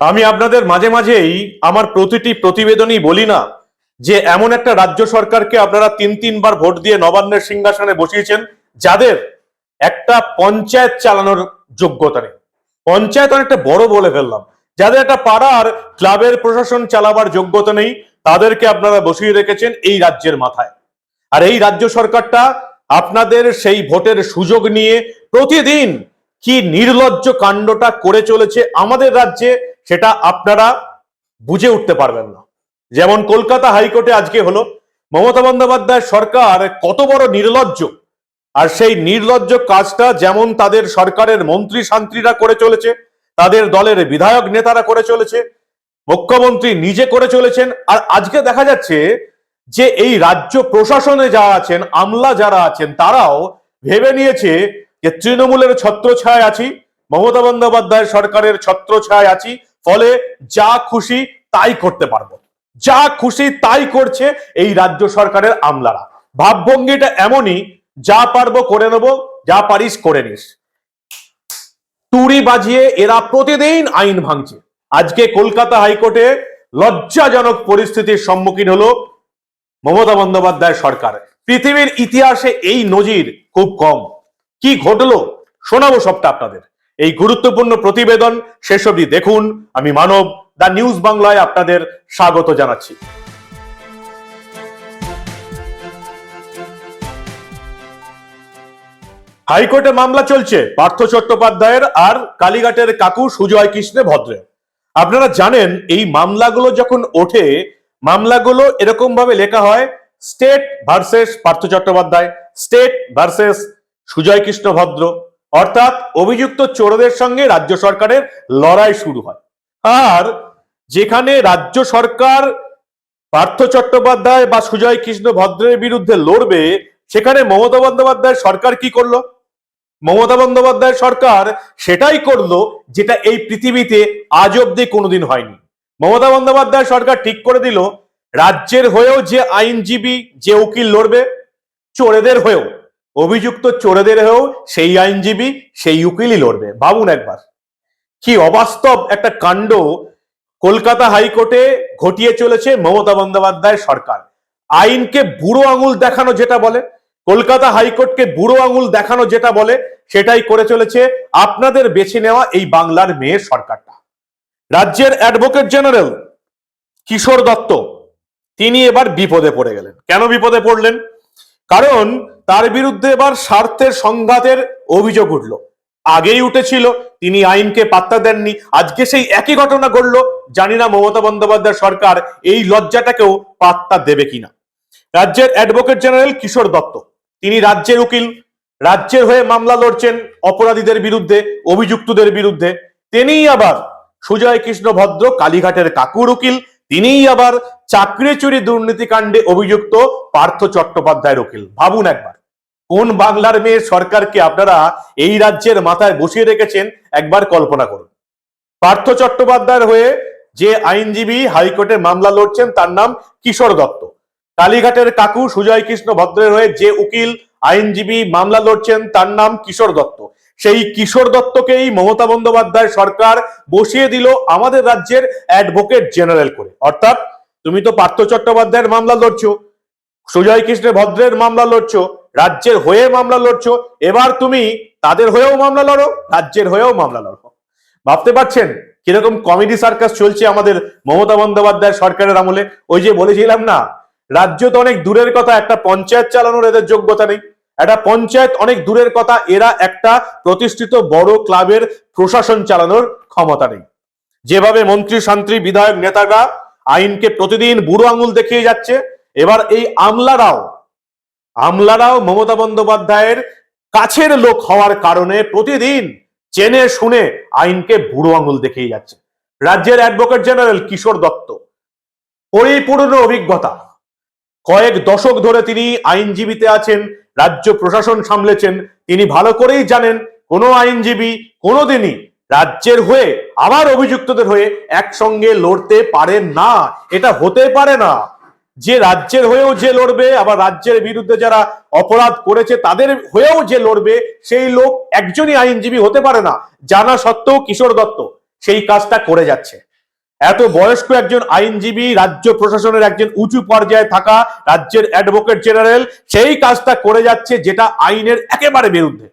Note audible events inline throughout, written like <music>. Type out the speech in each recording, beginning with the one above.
আমি আপনাদের মাঝে মাঝেই আমার প্রতিটি প্রতিবেদনই বলি না যে এমন একটা রাজ্য সরকারকে আপনারা তিন তিনবার ভোট দিয়ে নবান্নের সিংহাসনে বসিয়েছেন, যাদের একটা পঞ্চায়েত চালানোর যোগ্যতা নেই। পঞ্চায়েত অনেকটা বড় বলে ফেললাম। যাদের একটা পাড়ার ক্লাবের প্রশাসন চালাবার যোগ্যতা নেই, তাদেরকে আপনারা বসিয়ে রেখেছেন এই রাজ্যের মাথায়। আর এই রাজ্য সরকারটা আপনাদের সেই ভোটের সুযোগ নিয়ে প্রতিদিন কি নির্লজ্জ কাণ্ডটা করে চলেছে আমাদের রাজ্যে সেটা আপনারা বুঝে উঠতে পারবেন না। যেমন কলকাতা হাইকোর্টে আজকে হলো, মমতা বন্দ্যোপাধ্যায় সরকার কত বড় নির্লজ্জ, আর সেই নির্লজ্জ কাজটা যেমন তাদের সরকারের মন্ত্রী শান্ত্রীরা করে চলেছে, তাদের দলের বিধায়ক নেতারা করে চলেছে, মুখ্যমন্ত্রী নিজে করে চলেছেন, আর আজকে দেখা যাচ্ছে যে এই রাজ্য প্রশাসনে যারা আছেন, আমলা যারা আছেন, তারাও ভেবে নিয়েছে যে তৃণমূলের ছত্রছায় আছি, মমতা বন্দ্যোপাধ্যায় সরকারের ছত্রছায় আছি ফলে যা খুশি তাই করতে পারব। যা খুশি তাই করছে এই রাজ্য সরকারের আমলারা। ভাবভঙ্গিটা এমনই, যা পারব করে নেব, যা পারিস করে নিস। তুড়ি বাজিয়ে এরা প্রতিদিন আইন ভাঙছে। আজকে কলকাতা হাইকোর্টে লজ্জাজনক পরিস্থিতির সম্মুখীন হলো মমতা বন্দ্যোপাধ্যায় সরকার। পৃথিবীর ইতিহাসে এই নজির খুব কম। কি ঘটলো? শোনাবো সবটা আপনাদের। এই গুরুত্বপূর্ণ প্রতিবেদন শেষ অবধি দেখুন। আমি মানব, দা নিউজ বাংলায় আপনাদের স্বাগত জানাচ্ছি। হাইকোর্টে মামলা চলছে পার্থ চট্টোপাধ্যায়ের আর কালীঘাটের কাকু সুজয় কৃষ্ণে ভদ্রে। আপনারা জানেন, এই মামলাগুলো যখন ওঠে, মামলাগুলো এরকম ভাবে লেখা হয়, state versus Partha Chattopadhyay, state versus Sujay Krishna Bhadra. অর্থাৎ অভিযুক্ত চোরদের সঙ্গে রাজ্য সরকারের লড়াই শুরু হয়। আর যেখানে রাজ্য সরকার পার্থ চট্টোপাধ্যায় বা সুজয় কৃষ্ণ ভদ্রের বিরুদ্ধে লড়বে, সেখানে মমতা বন্দ্যোপাধ্যায় সরকার কি করল? মমতা বন্দ্যোপাধ্যায় সরকার সেটাই করল যেটা এই পৃথিবীতে আজ অব্দি কোনোদিন হয়নি। মমতা বন্দ্যোপাধ্যায় সরকার ঠিক করে দিল, রাজ্যের হয়েও যে আইনজীবী, যে উকিল লড়বে, চোরেদের হয়েও অভিযুক্ত চোরেদের হয়েও সেই আইনজীবী, সেই উকিলই লড়বে। ভাবুন একবার। কি অবাস্তব একটা কাণ্ড কলকাতা হাইকোর্টে ঘটিয়ে চলেছে মমতা বন্দ্যোপাধ্যায় সরকার। আইনকে বুড়ো আঙুল দেখানো যেটা বলে, কলকাতা হাইকোর্টকে বুড়ো আঙুল দেখানো যেটা বলে, সেটাই করে চলেছে আপনাদের বেছে নেওয়া এই বাংলার মেয়ের সরকারটা। রাজ্যের অ্যাডভোকেট জেনারেল কিশোর দত্ত, তিনি এবার বিপদে পড়ে গেলেন। কেন বিপদে পড়লেন? কারণ তার বিরুদ্ধে এবার স্বার্থের সংঘাতের অভিযোগ উঠল। আগেই উঠেছিল, তিনি আইনকে পাত্তা দেননি। আজকে সেই একই ঘটনা ঘটলো, জানি না মমতা বন্দ্যোপাধ্যায় সরকার এই লজ্জাটাকেও পাত্তা দেবে কিনা। রাজ্যের অ্যাডভোকেট জেনারেল কিশোর দত্ত, তিনি রাজ্যের উকিল, রাজ্যের হয়ে মামলা লড়ছেন অপরাধীদের বিরুদ্ধে, অভিযুক্তদের বিরুদ্ধে। তিনিই আবার সুজয় কৃষ্ণ ভদ্র, কালীঘাটের কাকুর উকিল, তিনিই আবার চাকরি চুরি দুর্নীতিকাণ্ডে অভিযুক্ত পার্থ চট্টোপাধ্যায়ের উকিল। ভাবুন একবার। কোন বাংলার মেয়ে সরকারকে আপনারা এই রাজ্যের মাথায় বসিয়ে রেখেছেন? একবার কল্পনা করুন। পার্থ চট্টোপাধ্যায়ের হয়ে যে আইনজীবী হাইকোর্টে মামলা লড়ছেন, তার নাম কিশোর দত্ত। কালীঘাটের কাকু সুজয় কৃষ্ণ ভদ্রের হয়ে যে উকিল, আইনজীবী মামলা লড়ছেন, তার নাম কিশোর দত্ত। সেই কিশোর দত্তকেই মমতা বন্দ্যোপাধ্যায় সরকার বসিয়ে দিল আমাদের রাজ্যের অ্যাডভোকেট জেনারেল করে। অর্থাৎ তুমি তো পার্থ চট্টোপাধ্যায়ের মামলা লড়ছো, সুজয় কৃষ্ণ ভদ্রের মামলা লড়ছো রাজ্যের হয়ে মামলা লড়ছো, এবার তুমি তাদের হয়েও মামলা লড়ো, রাজ্যের হয়েও মামলা লড়ো। ভাবতে পারছেন কীরকম কমেডি সার্কাস চলছে আমাদের মমতা বন্দ্যোপাধ্যায় সরকারের আমলে? ওই যে বলেছিলাম না, রাজ্য তো অনেক দূরের কথা, একটা পঞ্চায়েত চালানোর এদের যোগ্যতা নেই। একটা পঞ্চায়েত অনেক দূরের কথা, এরা একটা প্রতিষ্ঠিত বড় ক্লাবের প্রশাসন চালানোর ক্ষমতা নেই। যেভাবে মন্ত্রী, শান্ত্রী, বিধায়ক, নেতারা আইনকে প্রতিদিন বুড়ো আঙুল দেখিয়ে যাচ্ছে, এবার এই আমলারাও আমলারাও মমতা বন্দ্যোপাধ্যায়ের কাছের লোক হওয়ার কারণে প্রতিদিন চেনে শুনে আইনকে বুড়ো আঙুল দেখিয়ে যাচ্ছে। রাজ্যের অ্যাডভোকেট জেনারেল কিশোর দত্ত, পরিপূর্ণ অভিজ্ঞতা। কয়েক দশক ধরে তিনি আইনজীবীতে আছেন, রাজ্য প্রশাসন সামলেছেন, তিনি ভালো করেই জানেন কোনো আইনজীবী কোনোদিনই রাজ্যের হয়ে, আবার অভিযুক্তদের হয়ে একসঙ্গে লড়তে পারেন না। এটা হতে পারে না। যে রাজ্যের হয়েও যে লড়বে, আবার রাজ্যের বিরুদ্ধে যারা অপরাধ করেছে, তাদের হয়েও যে লড়বে, সেই লোক একজনই আইনজীবী হতে পারে না। জানা সত্ত্বেও কিশোর দত্ত সেই কাজটা করে যাচ্ছে। এত বয়স্ক একজন আইনজীবী, রাজ্য প্রশাসনের একজন উঁচু পর্যায়ে থাকা রাজ্যের অ্যাডভোকেট জেনারেল, সেই কাজটা করে যাচ্ছে যেটা আইনের একেবারে বিরুদ্ধে।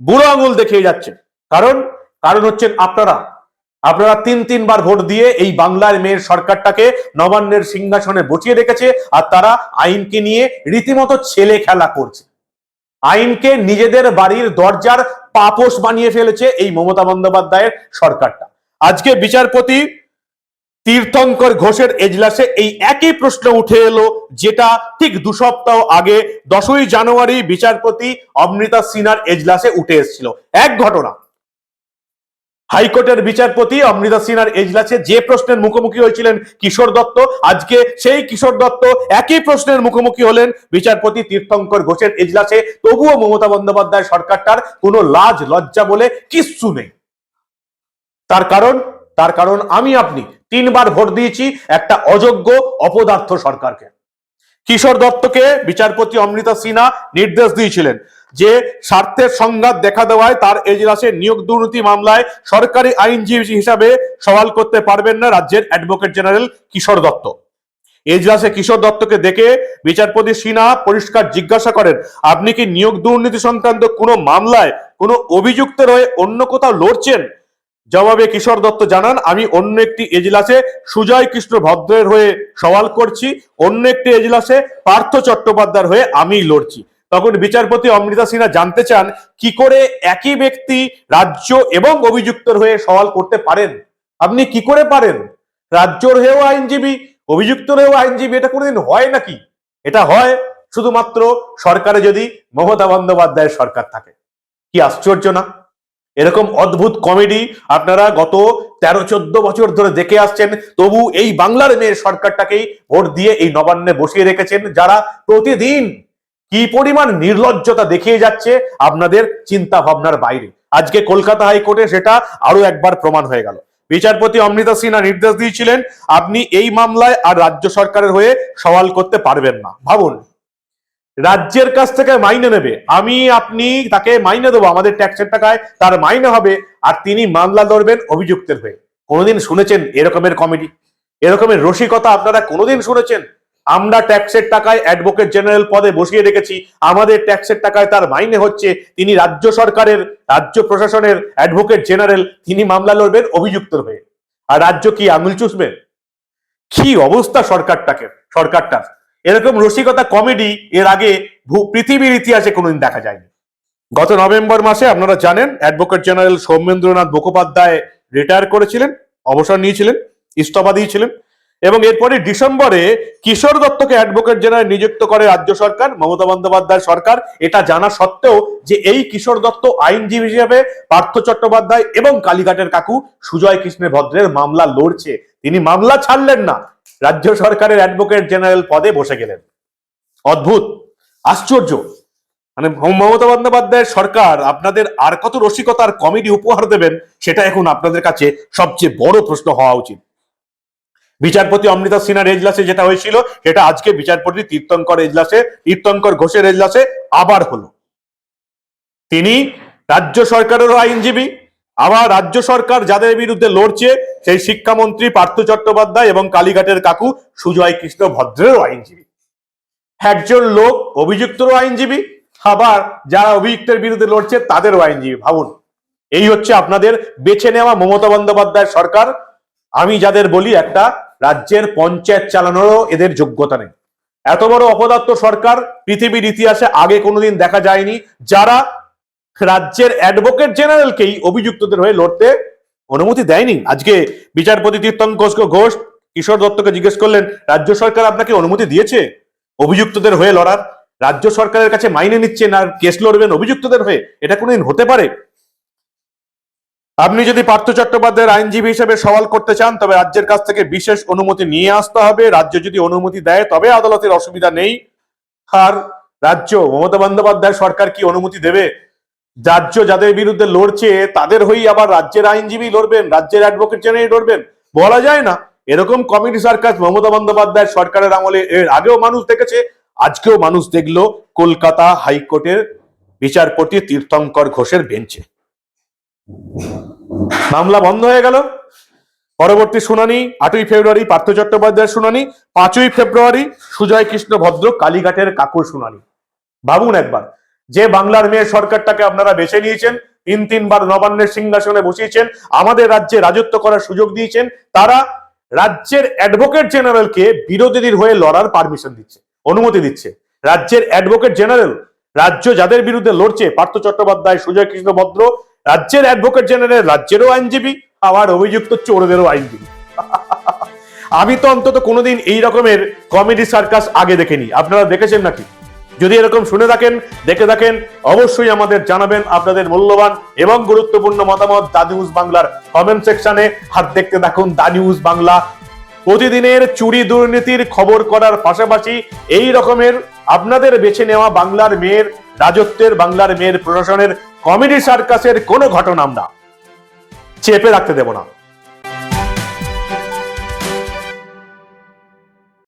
বুড়ো আঙুল দেখিয়ে যাচ্ছে। কারণ কারণ হচ্ছেন আপনারা। আপনারা তিন তিনবার ভোট দিয়ে এই বাংলার মেয়ের সরকারটাকে নবান্নের সিংহাসনে বসিয়ে রেখেছে, আর তারা আইনকে নিয়ে রীতিমতো ছেলে খেলা করছে। আইনকে নিজেদের বাড়ির দরজার পাপোশ বানিয়ে ফেলেছে এই মমতা বন্দ্যোপাধ্যায়ের সরকারটা। আজকে বিচারপতি তীর্থঙ্কর ঘোষের এজলাসে এই একই প্রশ্ন উঠে এলো, যেটা ঠিক দু সপ্তাহ আগে দশই জানুয়ারি বিচারপতি অমৃতা সিনহার এজলাসে উঠে এসেছিল। এক ঘটনা। হাইকোর্টের বিচারপতি অমৃতা সিনহার এজলাসে যে প্রশ্নের মুখোমুখি হয়েছিলেন কিশোর দত্ত, আজকে সেই কিশোর দত্ত একই প্রশ্নের মুখোমুখি হলেন বিচারপতি তীর্থঙ্কর ঘোষের এজলাসে। তবুও মমতা বন্দ্যোপাধ্যায় সরকারটার কোনো লাজ, লজ্জা বলে কিচ্ছু নেই। তার কারণ তার কারণ আমি আপনি। তিনবার ভোট দিয়েছি, একটা অযোগ্য অপদার্থ সরকারকে। কিশোর দত্তকে বিচারপতি অমৃতা সিনহা নির্দেশ দিয়েছিলেন যে স্বার্থের সংঘাত দেখা দেওয়ায় তার এজলাসে নিয়োগ দুর্নীতি মামলায় সরকারি আইনজীবী হিসাবে সওয়াল করতে পারবেন না রাজ্যের অ্যাডভোকেট জেনারেল কিশোর দত্ত। এজলাসে কিশোর দত্তকে দেখে বিচারপতি সিনহা পরিষ্কার জিজ্ঞাসা করেন, আপনি কি নিয়োগ দুর্নীতি সংক্রান্ত কোনো মামলায় কোনো অভিযুক্তের হয়ে অন্য কোথাও লড়ছেন? জবাবে কিশোর দত্ত জানান, আমি অন্য একটি এজলাসে সুজয় কৃষ্ণ ভদ্রের হয়ে সওয়াল করছি, অন্য একটি এজলাসে পার্থ চট্টোপাধ্যায়ের হয়ে আমি লড়ছি। তখন বিচারপতি অমৃতা সিনহা জানতে চান, কি করে একই ব্যক্তি রাজ্য এবং অভিযুক্তর হয়ে সওয়াল করতে পারেন? আপনি কি করে পারেন? রাজ্যর হয়েও আইনজীবী, অভিযুক্তর হয়েও আইনজীবী, এটা কোনোদিন হয় নাকি? এটা হয় শুধুমাত্র সরকারে যদি মমতা বন্দ্যোপাধ্যায়ের সরকার থাকে। কি আশ্চর্য না? এরকম অদ্ভুত কমেডি আপনারা গত তেরো, চোদ্দ বছর ধরে দেখে আসছেন। তবু এই বাংলার মেয়ের সরকারটাকেই ভোট দিয়ে এই নবান্নে বসিয়ে রেখেছেন যারা প্রতিদিন কি পরিমাণ নির্লজ্জতা দেখিয়ে যাচ্ছে আপনাদের চিন্তা ভাবনার বাইরে। আজকে কলকাতা হাইকোর্টে সেটা আরও একবার প্রমাণ হয়ে গেল। বিচারপতি অমৃতা সিনহা নির্দেশ দিয়েছিলেন, আপনি এই মামলায় আর রাজ্য সরকারের হয়ে সওয়াল করতে পারবেন না। ভাবুন রাজ্যের কাছ থেকে মাইনে নেবে। আমি, আপনি, তাকে মাইনে দেবো, আমাদের ট্যাক্সের টাকায় তার মাইনে হবে, আর তিনি মামলা লড়বেন অভিযুক্তের হয়ে। কোনোদিন শুনেছেন এরকমের কমেডি? এরকমের রসিকতা আপনারা কোনোদিন শুনেছেন? আমরা ট্যাক্সের টাকায় অ্যাডভোকেট জেনারেল পদে বসিয়ে রেখেছি, আমাদের ট্যাক্সের টাকায় তার মাইনে হচ্ছে, তিনি রাজ্য সরকারের, রাজ্য প্রশাসনের অ্যাডভোকেট জেনারেল, তিনি মামলা লড়বেন অভিযুক্তর হয়ে। আর রাজ্য কি আঙুল চুষবে? কি অবস্থা সরকারটাকে, সরকারটার? এরকম রসিকতা কমেডি এর আগে পৃথিবীর ইতিহাসে কোনোদিন দেখা যায়নি। গত নভেম্বর মাসে আপনারা জানেন advocate general Soumendranath Mukhopadhyay retire করেছিলেন, অবসর নিয়েছিলেন ইস্তফা দিয়েছিলেন এবং এরপরে ডিসেম্বরে কিশোর দত্তকে অ্যাডভোকেট জেনারেল নিযুক্ত করে রাজ্য সরকার, মমতা বন্দ্যোপাধ্যায় সরকার। এটা জানা সত্ত্বেও যে এই কিশোর দত্ত আইনজীবী হিসেবে পার্থ চট্টোপাধ্যায় এবং কালীঘাটের কাকু সুজয় কৃষ্ণের ভদ্রের মামলা লড়ছে। তিনি মামলা ছাড়লেন না। রাজ্য সরকারের অ্যাডভোকেট জেনারেল পদে বসে গেলেন। অদ্ভুত, আশ্চর্য। মানে মমতা বন্দ্যোপাধ্যায়ের সরকার আপনাদের আর কত রসিকতার কমেডি উপহার দেবেন, সেটা এখন আপনাদের কাছে সবচেয়ে বড় প্রশ্ন হওয়া উচিত। বিচারপতি অমৃতা সিনহার এজলাসে যেটা হয়েছিল, সেটা আজকে বিচারপতি তীর্থঙ্কর এজলাসে তীর্থঙ্কর ঘোষের এজলাসে আবার হলো। তিনি রাজ্য সরকারেরও আইনজীবী আবার রাজ্য সরকার যাদের বিরুদ্ধে লড়ছে, সেই শিক্ষামন্ত্রী পার্থ চট্টোপাধ্যায় এবং কালীঘাটের কাকু সুজয় কৃষ্ণ ভদ্রেরও আইনজীবী। একজন লোক, অভিযুক্তরও আইনজীবী, আবার যারা অভিযুক্তের বিরুদ্ধে লড়ছে, তাদেরও আইনজীবী। ভাবুন, এই হচ্ছে আপনাদের বেছে নেওয়া মমতা বন্দ্যোপাধ্যায় সরকার। আমি যাদের বলি, একটা রাজ্যের পঞ্চায়েত চালানোরও এদের যোগ্যতা নেই। এত বড় অপদার্থ সরকার পৃথিবীর ইতিহাসে আগে কোনোদিন দেখা যায়নি। যারা রাজ্যের অ্যাডভোকেট জেনারেলকেই অভিযুক্তদের হয়ে লড়তে অনুমতি দেয়নি। আজকে বিচারপতি তীর্থঙ্কর ঘোষ কিশোর দত্তকে জিজ্ঞেস করলেন, রাজ্য সরকার আপনাকে অনুমতি দিয়েছে অভিযুক্তদের হয়ে লড়ার? রাজ্য সরকারের কাছে মাইনে নিচ্ছেন আর কেস লড়বেন অভিযুক্তদের হয়ে? এটা কোনোদিন হতে পারে? আপনি যদি পার্থ চট্টোপাধ্যায়ের আইনজীবী হিসেবে সওয়াল করতে চান, তবে রাজ্যের কাছ থেকে বিশেষ অনুমতি নিয়ে আসতে হবে। রাজ্য যদি অনুমতি দেয়, তবে আদালতের অসুবিধা নেই। আর রাজ্য, মমতা বন্দ্যোপাধ্যায় সরকার কি অনুমতি দেবে? রাজ্য যাদের বিরুদ্ধে লড়ছে, তাদের হয়েই আবার রাজ্যের আইনজীবী লড়বেন, রাজ্যের অ্যাডভোকেট জেনারেল লড়বেন। বলা যায় না, এরকম কমিটি সার্কাস মমতা বন্দ্যোপাধ্যায় সরকারের আমলে, এর আগেও মানুষ দেখেছে, আজকেও মানুষ দেখল, কলকাতা হাইকোর্টের বিচারপতি তীর্থঙ্কর ঘোষের বেঞ্চে। মামলা বন্ধ হয়ে গেল। পরবর্তী শুনানি, আটই ফেব্রুয়ারি পার্থ চট্টোপাধ্যায়ের শুনানি, পাঁচই ফেব্রুয়ারি সুজয় কৃষ্ণ ভদ্র কালীঘাটের কাকুর শুনানি। ভাবুন একবার যে বাংলার মেয়ে সরকারটাকে আপনারা বেছে নিয়েছেন, তিন তিনবার নবান্নের সিংহাসনে বসিয়েছেন, আমাদের রাজ্যে রাজত্ব করার সুযোগ দিয়েছেন, তারা রাজ্যের অ্যাডভোকেট জেনারেলকে বিরোধীদের হয়ে লড়ার পারমিশন দিচ্ছে, অনুমতি দিচ্ছে। রাজ্যের অ্যাডভোকেট জেনারেল, রাজ্য যাদের বিরুদ্ধে লড়ছে, পার্থ চট্টোপাধ্যায় সুজয় কৃষ্ণ ভদ্র, রাজ্যের অ্যাডভোকেট জেনারেল, রাজ্যেরও আইনজীবী, আবার অভিযুক্ত চোরদেরও আইনজীবী। <laughs> আমি তো অন্তত কোনোদিন এই রকমের কমেডি সার্কাস আগে দেখিনি, আপনারা দেখেছেন নাকি? যদি এরকম শুনে থাকেন, দেখে থাকেন, অবশ্যই আমাদের জানাবেন আপনাদের মূল্যবান এবং গুরুত্বপূর্ণ মতামত দা নিউজ বাংলার কমেন্ট সেকশনে হাত দেখতে থাকুন দা নিউজ বাংলা। প্রতিদিনের চুরি দুর্নীতির খবর করার পাশাপাশি এই রকমের আপনাদের বেছে নেওয়া বাংলার মেয়ের, রাজত্বের বাংলার মেয়ের প্রশাসনের কমেডি সার্কাসের কোনো ঘটনা আমরা চেপে রাখতে দেব না।